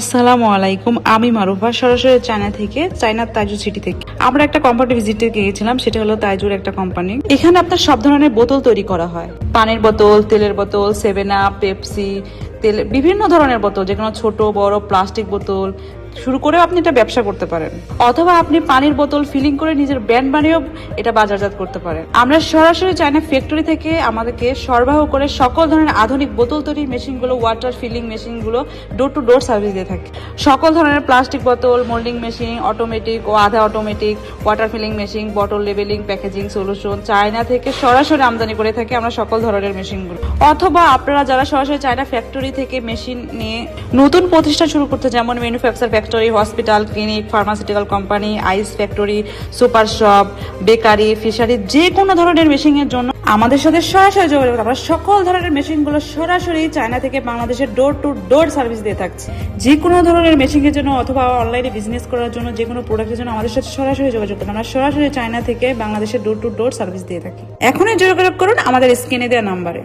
আসসালামু আলাইকুম, আমি মারুফা, সরাসরি চায়না থেকে চায়নার তাইজু সিটি থেকে। আমরা একটা কোম্পানি ভিজিটে গিয়েছিলাম, সেটা হলো তাইজুর একটা কোম্পানি এখানে আপনার সব ধরনের বোতল তৈরি করা হয়। পানির বোতল, তেলের বোতল সেভেন আপ পেপসি তেল, বিভিন্ন ধরনের বোতল যেগুলো ছোট, বড় প্লাস্টিক বোতল শুরু করেও আপনি এটা ব্যবসা করতে পারেন। অথবা আপনি পানির বোতল ফিলিং করে নিজের ব্র্যান্ড বানিয়েও এটা বাজারজাত করতে পারেন। আমরা সরাসরি চায়না ফ্যাক্টরি থেকে আমাদেরকে সরবরাহ করে সকল ধরনের আধুনিক বোতল তৈরির মেশিনগুলো ওয়াটার ফিলিং মেশিনগুলো ডোর টু ডোর সার্ভিস দিয়ে থাকি। সকল ধরনের প্লাস্টিক বোতল মোল্ডিং মেশিন অটোমেটিক ও আধা automatic water filling machine bottle labelling packaging solution China থেকে সরাসরি আমদানি করে থাকি আমরা সকল ধরনের মেশিনগুলো অথবা আপনারা যারা সরাসরি চায়না ফ্যাক্টরি থেকে মেশিন নিয়ে নতুন প্রতিষ্ঠান শুরু করতে যেমন manufacture factory hospital clinic pharmaceutical company ice factory super shop bakery fishery যে কোনো ধরনের মেশিনের জন্য আমাদের সাথে সরাসরি যোগাযোগ আমরা সকল ধরনের মেশিনগুলো সরাসরি চায়না থেকে বাংলাদেশের ডোর টু ডোর সার্ভিস দিয়ে থাকছি। যে কোনো ধরনের মেশিনের জন্য অথবা অনলাইনে বিজনেস করার জন্য যে কোনো প্রোডাক্টের জন্য আমাদের সাথে সরাসরি যোগাযোগ করুন। আমরা সরাসরি চায়না থেকে বাংলাদেশের ডোর টু ডোর সার্ভিস দিয়ে থাকি। এখনই যোগাযোগ করুন আমাদের স্ক্রিনে দেওয়া নাম্বারে